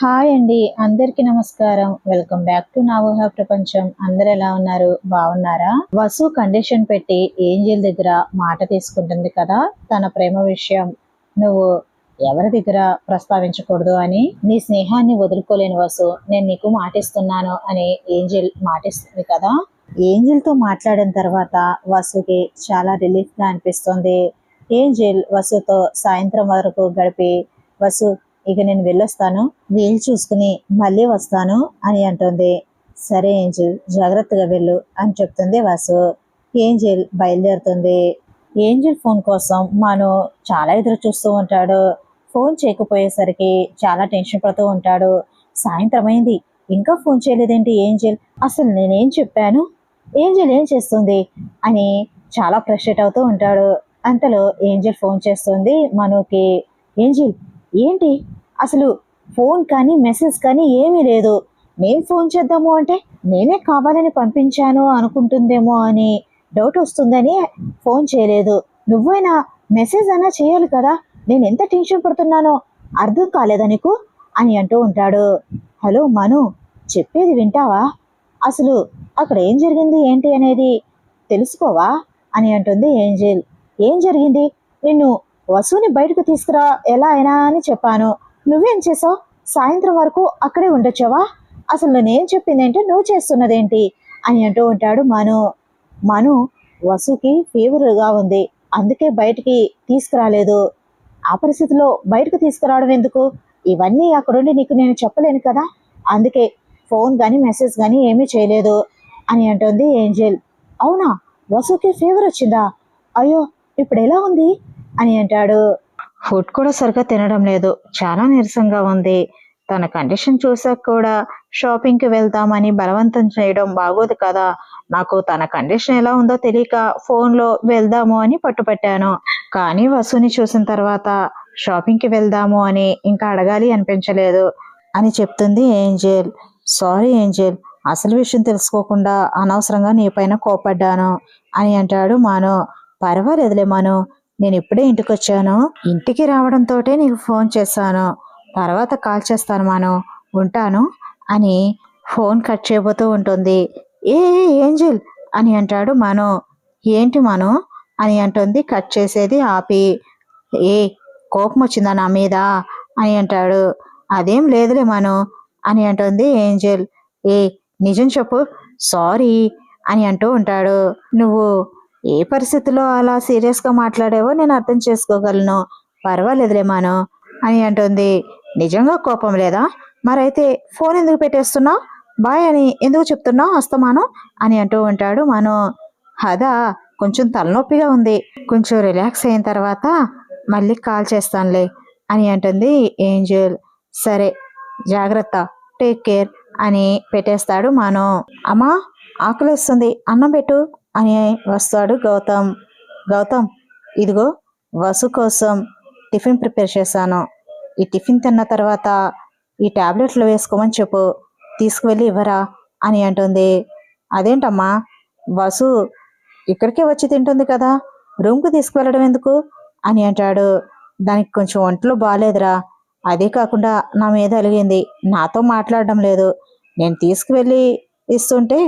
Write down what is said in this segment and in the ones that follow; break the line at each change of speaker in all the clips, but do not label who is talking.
Hi అండి అందరికీ నమస్కారం. వెల్కమ్ బ్యాక్ టు నా ఊహ ప్రపంచం. అందరు ఎలా ఉన్నారు? బాగున్నారా? వసు కండిషన్ పెట్టి ఏంజిల్ దగ్గర మాట తీసుకుంటుంది కదా తన ప్రేమ విషయం నువ్వు ఎవరి దగ్గర ప్రస్తావించకూడదు అని నీ స్నేహాన్ని వదులుకోలేని వసు నేను నీకు మాటిస్తున్నాను అని ఏంజిల్ మాటిస్తుంది కదా. ఏంజిల్తో మాట్లాడిన తర్వాత వసుకి చాలా రిలీఫ్గా అనిపిస్తుంది. ఏంజిల్ వసుతో సాయంత్రం వరకు గడిపి వసు ఇక నేను వెళ్ళొస్తాను వీలు చూసుకుని మళ్ళీ వస్తాను అని అంటుంది. సరే ఏంజల్ జాగ్రత్తగా వెళ్ళు అని చెప్తుంది వాసు. ఏంజల్ బయలుదేరుతుంది. ఏంజల్ ఫోన్ కోసం మాను చాలా ఎదురు చూస్తూ ఉంటాడు. ఫోన్ చేయకపోయేసరికి చాలా టెన్షన్ పడుతూ ఉంటాడు. సాయంత్రం అయింది. ఇంకా ఫోన్ చేయలేదేంటి ఏంజల్? అసలు నేనేం చెప్పాను? ఏంజల్ ఏం చేస్తుంది? అని చాలా ఫ్రస్ట్రేట్ అవుతూ ఉంటాడు. అంతలో ఏంజల్ ఫోన్ చేస్తుంది మనుకి. ఏంజల్ ఏంటి? అసలు ఫోన్ కానీ మెసేజ్ కానీ ఏమీ లేదు. నేను ఫోన్ చేద్దాము అంటే నేనే కావాలని పంపించాను అనుకుంటుందేమో అని డౌట్ వస్తుందని ఫోన్ చేయలేదు. నువ్వైనా మెసేజ్ అయినా చేయాలి కదా? నేను ఎంత టెన్షన్ పడుతున్నానో అర్థం కాలేదా నీకు? అని అంటూ ఉంటాడు. హలో మను చెప్పేది వింటావా? అసలు అక్కడ ఏం జరిగింది? ఏంటి అనేది తెలుసుకోవా? అని అంటుంది ఏంజెల్. ఏం జరిగింది? నిన్ను వసుని బయటకు తీసుకురా ఎలా అయినా అని చెప్పాను. నువ్వేం చేసావు సాయంత్రం వరకు అక్కడే ఉండొచ్చావా? అసలు నేనేం చెప్పింది నువ్వు చేస్తున్నదేంటి? అని అంటూ ఉంటాడు మను. మను వసుకి ఫీవర్గా ఉంది. అందుకే బయటికి తీసుకురాలేదు. ఆ పరిస్థితిలో బయటకు తీసుకురావడం ఎందుకు? ఇవన్నీ అక్కడుండి నీకు నేను చెప్పలేను కదా? అందుకే ఫోన్ కానీ మెసేజ్ కానీ ఏమీ చేయలేదు అని అంటుంది ఏంజెల్. అవునా? వసుకి ఫీవర్ వచ్చిందా? అయ్యో ఇప్పుడు ఎలా ఉంది? అని అంటాడు. ఫుడ్ కూడా సరిగ్గా తినడం లేదు. చాలా నీరసంగా ఉంది. తన కండిషన్ చూసాక కూడా షాపింగ్కి వెళ్తామని బలవంతం చేయడం బాగోదు కదా. నాకు తన కండిషన్ ఎలా ఉందో తెలియక ఫోన్లో వెళ్దాము అని పట్టుపట్టాను. కానీ వసుని చూసిన తర్వాత షాపింగ్కి వెళ్దాము అని ఇంకా అడగాలి అనిపించలేదు. అని చెప్తుంది ఏంజెల్. Sorry Angel. అసలు విషయం తెలుసుకోకుండా అనవసరంగా నీ పైన కోపడ్డాను అని అంటాడు మాను. పర్వాలేదులే మాను. నేను ఇప్పుడే ఇంటికి వచ్చాను ఇంటికి రావడంతో నీకు ఫోన్ చేశాను. తర్వాత కాల్ చేస్తాను మాను ఉంటాను అని ఫోన్ కట్ చేయబోతూ ఉంటుంది. ఏ ఏంజిల్ ఏంజెల్? అని అంటాడు మను. ఏంటి మను? అని అంటుంది కట్ చేసేది ఆపి. ఏ కోపం వచ్చిందా నా మీద? అని అంటాడు. అదేం లేదులే మను అని అంటుంది ఏంజెల్. ఏ నిజం చెప్పు. సారీ అని అంటూ ఉంటాడు. నువ్వు ఏ పరిస్థితిలో అలా సీరియస్గా మాట్లాడావో నేను అర్థం చేసుకోగలను. పర్వాలేదులే మాను అని అంటుంది. నిజంగా కోపం లేదా? మరైతే ఫోన్ ఎందుకు పెట్టేస్తున్నావు బాయ్ అని ఎందుకు చెప్తున్నావు అస్తమాను అని అంటూ ఉంటాడు మాను. అదా కొంచెం తలనొప్పిగా ఉంది. కొంచెం రిలాక్స్ అయిన తర్వాత మళ్ళీ కాల్ చేస్తానులే అని అంటుంది ఏంజల్. సరే జాగ్రత్త టేక్ కేర్ అని పెట్టేస్తాడు మాను. అమ్మా ఆకలిస్తుంది అన్నం పెట్టు. అని వస్తాడు గౌతమ్. గౌతమ్ ఇదిగో వసు కోసం టిఫిన్ ప్రిపేర్ చేశాను. ఈ టిఫిన్ తిన్న తర్వాత ఈ టాబ్లెట్లు వేసుకోమని చెప్పు. తీసుకువెళ్ళి ఇవ్వరా అని అంటుంది. అదేంటమ్మా వసు ఇక్కడికే వచ్చి తింటుంది కదా రూమ్కి తీసుకువెళ్ళడం ఎందుకు అని అంటాడు. దానికి కొంచెం ఒంట్లో బాగాలేదురా అదే కాకుండా నా మీద అలిగింది. నాతో మాట్లాడడం లేదు. నేను తీసుకువెళ్ళి ఇస్తుంటే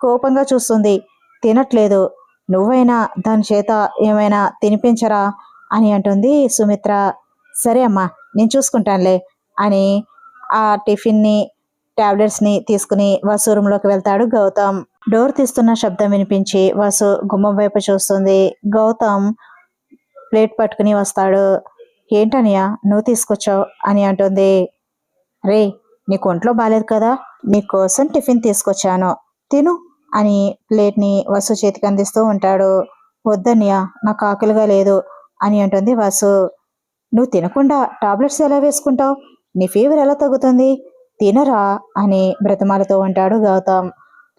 కోపంగా చూస్తుంది. తినట్లేదు. నువ్వైనా దాని చేత ఏమైనా తినిపించరా? అని అంటుంది సుమిత్ర. సరే అమ్మా నేను చూసుకుంటానులే అని ఆ టిఫిన్ని ట్యాబ్లెట్స్ని తీసుకుని వసు రూమ్లోకి వెళ్తాడు గౌతమ్. డోర్ తీస్తున్న శబ్దం వినిపించి వసు గుమ్మం వైపు చూస్తుంది. గౌతమ్ ప్లేట్ పట్టుకుని వస్తాడు. ఏంటనియా నువ్వు తీసుకొచ్చావు? అని అంటుంది. రే నీకు ఒంట్లో బాగాలేదు కదా నీకోసం టిఫిన్ తీసుకొచ్చాను. తిను. అని ప్లేట్ని వసు చేతికి అందిస్తూ ఉంటాడు. వద్దన్నయ్య నాకు ఆకలిగా లేదు అని అంటుంది వసు. నువ్వు తినకుండా టాబ్లెట్స్ ఎలా వేసుకుంటావు? నీ ఫీవర్ ఎలా తగ్గుతుంది? తినరా అని బ్రతమాలతో ఉంటాడు గౌతమ్.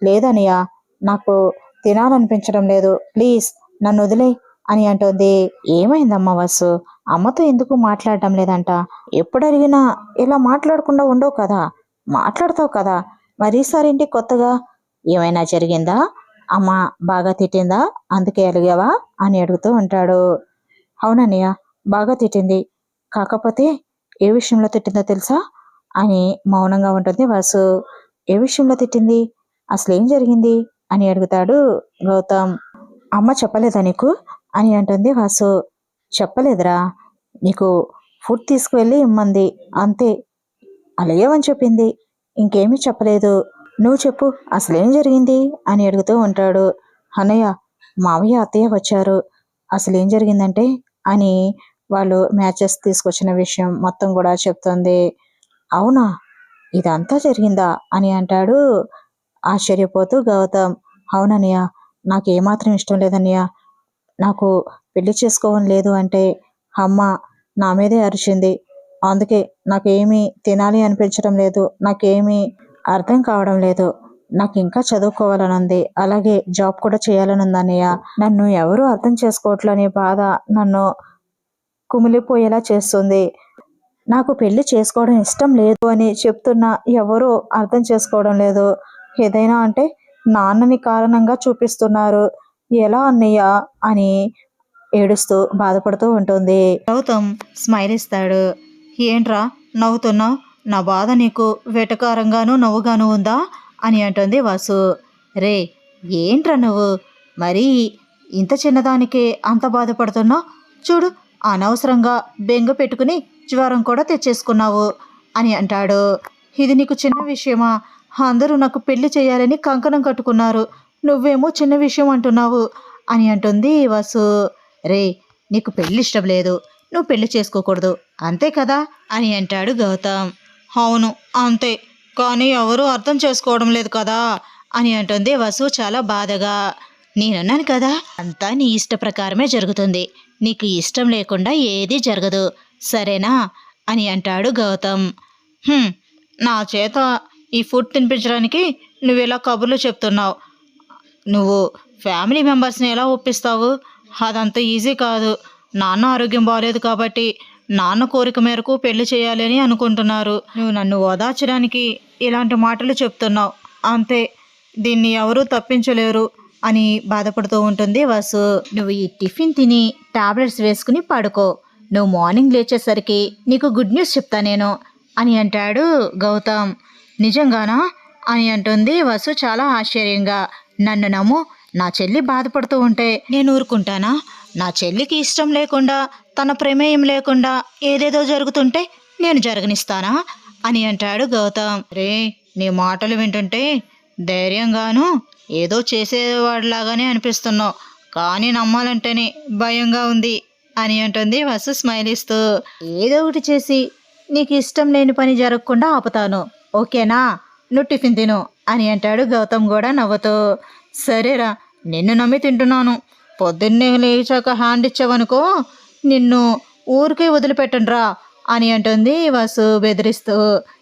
లేదనియా నాకు తినాలనిపించడం లేదు. ప్లీజ్ నన్ను వదిలే అని అంటుంది. ఏమైందమ్మా వసు? అమ్మతో ఎందుకు మాట్లాడటం లేదంట? ఎప్పుడు అడిగినా ఇలా మాట్లాడకుండా ఉండవు కదా? మాట్లాడతావు కదా? మరి ఈసారి ఏంటి కొత్తగా ఏమైనా జరిగిందా? అమ్మ బాగా తిట్టిందా? అందుకే అడిగావా? అని అడుగుతూ ఉంటాడు. అవునన్నయ్య బాగా తిట్టింది. కాకపోతే ఏ విషయంలో తిట్టిందో తెలుసా? అని మౌనంగా ఉంటుంది వాసు. ఏ విషయంలో తిట్టింది? అసలు ఏం జరిగింది? అని అడుగుతాడు గౌతమ్. అమ్మ చెప్పలేదా నీకు? అని అంటుంది వాసు. చెప్పలేదురా. నీకు ఫుడ్ తీసుకువెళ్ళి ఇమ్మంది. అంతే. అలాగేమని చెప్పింది? ఇంకేమీ చెప్పలేదు. నువ్వు చెప్పు అసలేం జరిగింది? అని అడుగుతూ ఉంటాడు. అన్నయ్య మామయ్య అత్తయ్య వచ్చారు. అసలు ఏం జరిగిందంటే అని వాళ్ళు మ్యాచెస్ తీసుకొచ్చిన విషయం మొత్తం కూడా చెప్తుంది. అవునా? ఇదంతా జరిగిందా? అని అంటాడు ఆశ్చర్యపోతూ గౌతమ్. అవునన్నయ్య నాకు ఏమాత్రం ఇష్టం లేదన్నయ్య. నాకు పెళ్ళి చేసుకోవడం లేదు అంటే అమ్మ నా మీదే అరిచింది. అందుకే నాకేమీ తినాలి అనిపించడం లేదు. నాకేమీ అర్థం కావడం లేదు. నాకు ఇంకా చదువుకోవాలని ఉంది అలాగే జాబ్ కూడా చేయాలని ఉంది నన్ను ఎవరు అర్థం చేసుకోవట్లనే బాధ నన్ను కుమిలిపోయేలా చేస్తుంది. నాకు పెళ్ళి చేసుకోవడం ఇష్టం లేదు అని చెప్తున్నా ఎవరూ అర్థం చేసుకోవడం లేదు. ఏదైనా అంటే నాన్నని కారణంగా చూపిస్తున్నారు. ఎలా అన్నయ్య? అని ఏడుస్తూ బాధపడుతూ ఉంటుంది. గౌతమ్ స్మైల్ ఇస్తాడు. ఏంట్రా నవ్వుతున్నావు? నా బాధ నీకు వెటకారంగాను నవ్వుగాను ఉందా? అని అంటుంది వాసు. రే ఏంట్రా నువ్వు? మరీ ఇంత చిన్నదానికే అంత బాధపడుతున్నావు? చూడు అనవసరంగా బెంగ పెట్టుకుని జ్వరం కూడా తెచ్చేసుకున్నావు అని అంటాడు. ఇది నీకు చిన్న విషయమా? అందరూ నాకు పెళ్ళి చేయాలని కంకణం కట్టుకున్నారు. నువ్వేమో చిన్న విషయం అంటున్నావు అని అంటుంది వాసు. రే నీకు పెళ్ళి ఇష్టం లేదు. నువ్వు పెళ్ళి చేసుకోకూడదు. అంతే కదా? అని అంటాడు గౌతమ్. అవును అంతే. కానీ ఎవరూ అర్థం చేసుకోవడం లేదు కదా? అని అంటుంది వసు చాలా బాధగా. నేనన్నాను కదా అంతా నీ ఇష్ట ప్రకారమే జరుగుతుంది. నీకు ఇష్టం లేకుండా ఏదీ జరగదు. సరేనా? అని అంటాడు గౌతమ్. నా చేత ఈ ఫుడ్ తినిపించడానికి నువ్వు ఇలా కబుర్లు చెప్తున్నావు. నువ్వు ఫ్యామిలీ మెంబర్స్ని ఎలా ఒప్పిస్తావు? అదంత ఈజీ కాదు. నాన్న ఆరోగ్యం బాగాలేదు కాబట్టి నాన్న కోరిక మేరకు పెళ్ళి చేయాలి అని అనుకుంటున్నారు. నువ్వు నన్ను ఓదార్చడానికి ఇలాంటి మాటలు చెప్తున్నావు. అంతే దీన్ని ఎవరూ తప్పించలేరు అని బాధపడుతూ ఉంటుంది వాసు. నువ్వు ఈ టిఫిన్ తిని టాబ్లెట్స్ వేసుకుని పడుకో. నువ్వు మార్నింగ్ లేచేసరికి నీకు గుడ్ న్యూస్ చెప్తా నేను అని అంటాడు గౌతమ్. నిజంగానా అని అంటుంది వసు చాలా ఆశ్చర్యంగా. నన్ను నమ్ము నా చెల్లి బాధపడుతూ ఉంటే నేను ఊరుకుంటానా? నా చెల్లికి ఇష్టం లేకుండా తన ప్రమేయం లేకుండా ఏదేదో జరుగుతుంటే నేను జరగనిస్తానా? అని అంటాడు గౌతమ్. రే నీ మాటలు వింటుంటే ధైర్యంగాను ఏదో చేసేవాడిలాగానే అనిపిస్తున్నావు. కానీ నమ్మాలంటేనే భయంగా ఉంది అని అంటుంది వసు స్మైల్ ఇస్తూ ఏదో ఒకటి చేసి నీకు ఇష్టం లేని పని జరగకుండా ఆపుతాను ఓకేనా? నువ్వు టిఫిన్ తిను అని అంటాడు గౌతమ్ కూడా నవ్వుతూ. సరేరా నిన్ను నమ్మి తింటున్నాను. పొద్దున్నే లేచాక హ్యాండ్ ఇచ్చావనుకో నిన్ను ఊరికే వదిలిపెట్టండ్రా అని అంటుంది వాసు బెదిరిస్తూ.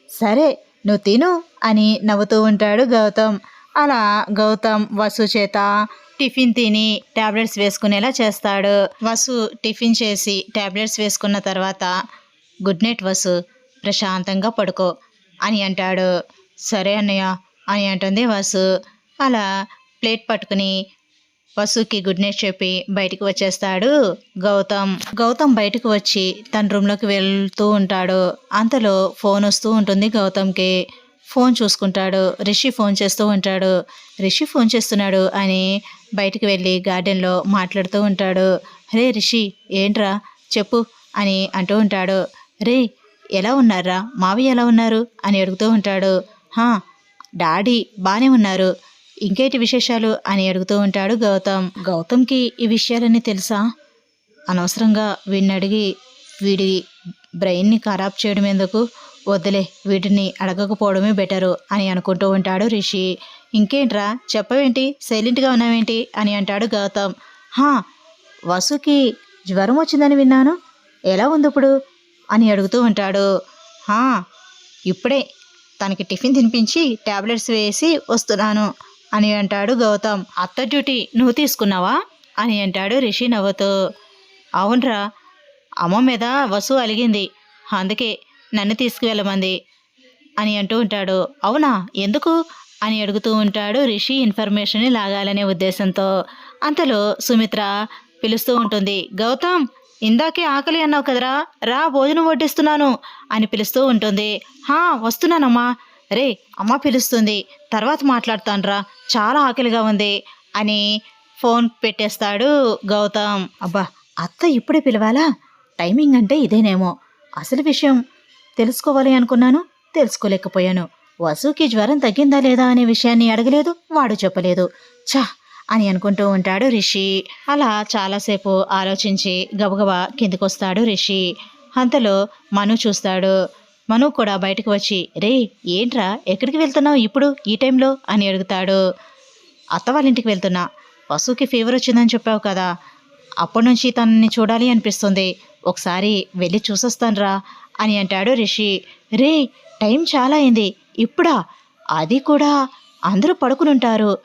సరే నువ్వు తిను అని నవ్వుతూ ఉంటాడు గౌతమ్. అలా గౌతమ్ వసు చేత టిఫిన్ తిని టాబ్లెట్స్ వేసుకునేలా చేస్తాడు. వసు టిఫిన్ చేసి ట్యాబ్లెట్స్ వేసుకున్న తర్వాత గుడ్ నైట్ వసు ప్రశాంతంగా పడుకో అని అంటాడు. సరే అన్నయ్య అని అంటుంది వసు. అలా ప్లేట్ పట్టుకుని వసుకి గుడ్ నైట్ చెప్పి బయటికి వచ్చేస్తాడు గౌతమ్. గౌతమ్ బయటకు వచ్చి తన రూమ్లోకి వెళ్తూ ఉంటాడు. అంతలో ఫోన్ వస్తూ ఉంటుంది గౌతమ్కి. ఫోన్ చూసుకుంటాడు. రిషి ఫోన్ చేస్తూ ఉంటాడు. రిషి ఫోన్ చేస్తున్నాడు అని బయటికి వెళ్ళి గార్డెన్లో మాట్లాడుతూ ఉంటాడు. రే రిషి ఏంట్రా? చెప్పు అని అంటూ ఉంటాడు. రే ఎలా ఉన్నారా? మావి ఎలా ఉన్నారు? అని అడుగుతూ ఉంటాడు. హా డాడీ బాగానే ఉన్నారు. ఇంకేటి విశేషాలు అని అడుగుతూ ఉంటాడు గౌతమ్. గౌతమ్కి ఈ విషయాలన్నీ తెలుసా? అనవసరంగా వీడిని అడిగి వీడి బ్రెయిన్ని ఖరాబ్ చేయడం ఎందుకు? వద్దులే వీటిని అడగకపోవడమే బెటరు అని అనుకుంటూ ఉంటాడు రిషి. ఇంకేంట్రా చెప్పవేంటి? సైలెంట్గా ఉన్నావేంటి? అని అంటాడు గౌతమ్. హా వసుకి జ్వరం వచ్చిందని విన్నాను. ఎలా ఉంది ఇప్పుడు అని అడుగుతూ ఉంటాడు. హా ఇప్పుడే తనకి టిఫిన్ తినిపించి టాబ్లెట్స్ వేసి వస్తున్నాను. అని అంటాడు గౌతమ్. అత్త డ్యూటీ నువ్వు తీసుకున్నావా? అని అంటాడు రిషి నవ్వుతూ. అవునరా అమ్మ మీద వసు అలిగింది. అందుకే నన్ను తీసుకువెళ్ళమంది. అని అంటూ ఉంటాడు. అవునా ఎందుకు? అని అడుగుతూ ఉంటాడు రిషి ఇన్ఫర్మేషన్ లాగాలనే ఉద్దేశంతో. అంతలో సుమిత్ర పిలుస్తూ ఉంటుంది. గౌతమ్ ఇందాకే ఆకలి అన్నావు కదరా? రా భోజనం వడ్డిస్తున్నాను అని పిలుస్తూ ఉంటుంది. హా వస్తున్నానమ్మా. రే అమ్మ పిలుస్తుంది. తర్వాత మాట్లాడతానురా. చాలా ఆకలిగా ఉంది అని ఫోన్ పెట్టేస్తాడు గౌతమ్. అబ్బా అత్త ఇప్పుడే పిలవాలా? టైమింగ్ అంటే ఇదేనేమో. అసలు విషయం తెలుసుకోవాలి అనుకున్నాను తెలుసుకోలేకపోయాను. వసుకి జ్వరం తగ్గిందా లేదా అనే విషయాన్ని అడగలేదు వాడు చెప్పలేదు. ఛా! అని అనుకుంటూ ఉంటాడు రిషి. అలా చాలాసేపు ఆలోచించి గబగబా కిందికొస్తాడు రిషి. అంతలో మను చూస్తాడు. మను కూడా బయటకు వచ్చి రే ఏంట్రా? ఎక్కడికి వెళ్తున్నావు ఇప్పుడు ఈ టైంలో? అని అడుగుతాడు. అత్త వాళ్ళ ఇంటికి వెళ్తున్నా. వసుకి ఫీవర్ వచ్చిందని చెప్పావు కదా. అప్పటి నుంచి తనని చూడాలి అనిపిస్తుంది. ఒకసారి వెళ్ళి చూసొస్తానురా అని అంటాడు రిషి. రే టైం చాలా అయింది. ఇప్పుడా? అది కూడా అందరూ పడుకునుంటారు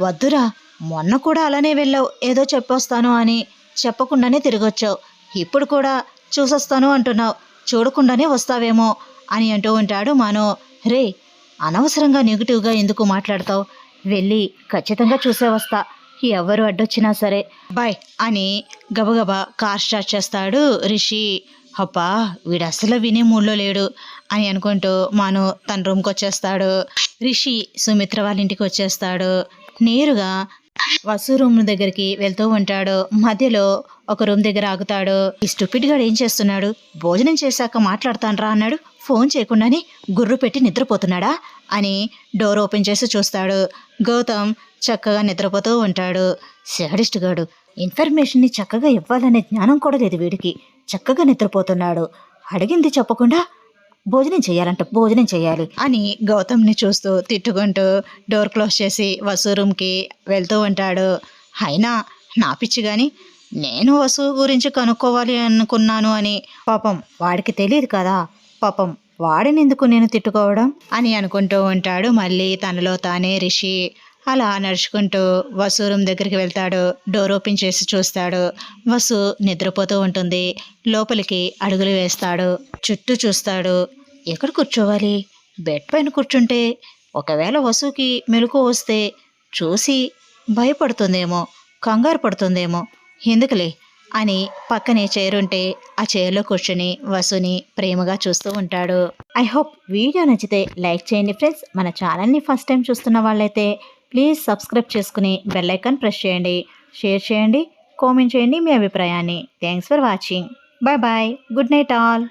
వద్దురా మొన్న కూడా అలానే వెళ్ళావు. ఏదో చెప్పొస్తాను అని చెప్పకుండానే తిరిగొచ్చావు. ఇప్పుడు కూడా చూసొస్తాను అంటున్నావు. చూడకుండానే వస్తావేమో అని అంటూ ఉంటాడు మనో. రే అనవసరంగా నెగిటివ్గా ఎందుకు మాట్లాడతావు? వెళ్ళి ఖచ్చితంగా చూసే వస్తా. ఎవరు అడ్డొచ్చినా సరే. బాయ్ అని గబగబా కార్ స్టార్ట్ చేస్తాడు రిషి. అబ్బా వీడు అసలు వినే మూడ్లో లేడు అని అనుకుంటూ మాను తన రూమ్కి వచ్చేస్తాడు. రిషి సుమిత్ర వాళ్ళ ఇంటికి వచ్చేస్తాడు. నేరుగా వసు రూమ్ దగ్గరికి వెళ్తూ ఉంటాడు. మధ్యలో ఒక రూమ్ దగ్గర ఆగుతాడు. ఈ స్టూపిడ్ గాడు ఏం చేస్తున్నాడు? భోజనం చేశాక మాట్లాడతానరా అన్నాడు. ఫోన్ చేయకుండానే గుర్రు పెట్టి నిద్రపోతున్నాడా అని డోర్ ఓపెన్ చేసి చూస్తాడు. గౌతమ్ చక్కగా నిద్రపోతూ ఉంటాడు. శాడిస్ట్ గాడు ఇన్ఫర్మేషన్ని చక్కగా ఇవ్వాలనే జ్ఞానం కూడా లేదు వీడికి. చక్కగా నిద్రపోతున్నాడు. అడిగింది చెప్పకుండా భోజనం చేయాలంట భోజనం చేయాలి. అని గౌతమ్ని చూస్తూ తిట్టుకుంటూ డోర్ క్లోజ్ చేసి వసు రూమ్కి వెళ్తూ ఉంటాడు. అయినా నా పిచ్చి కానీ నేను వసు గురించి కనుక్కోవాలి అనుకున్నాను అని పాపం వాడికి తెలియదు కదా. పాపం వాడినెందుకు నేను తిట్టుకోవడం? అని అనుకుంటూ ఉంటాడు. మళ్ళీ తనలో తానే రిషి అలా నడుచుకుంటూ వసు రూమ్ దగ్గరికి వెళ్తాడు. డోర్ ఓపెన్ చేసి చూస్తాడు. వసు నిద్రపోతూ ఉంటుంది. లోపలికి అడుగులు వేస్తాడు. చుట్టూ చూస్తాడు. ఎక్కడ కూర్చోవాలి? బెడ్ పైన కూర్చుంటే ఒకవేళ వసుకి మెలకు వస్తే చూసి భయపడుతుందేమో కంగారు పడుతుందేమో. ఎందుకులే? అని పక్కనే చైర్ ఉంటే ఆ చైర్లో కూర్చుని వసుని ప్రేమగా చూస్తూ ఉంటాడు. ఐ హోప్ వీడియో నచ్చితే లైక్ చేయండి ఫ్రెండ్స్. మన ఛానల్ని ఫస్ట్ టైం చూస్తున్న వాళ్ళైతే ప్లీజ్ సబ్స్క్రైబ్ చేసుకుని బెల్లైకాన్ ప్రెస్ చేయండి. షేర్ చేయండి కామెంట్ చేయండి మీ అభిప్రాయాన్ని. Thanks for watching. Bye bye. Good night all.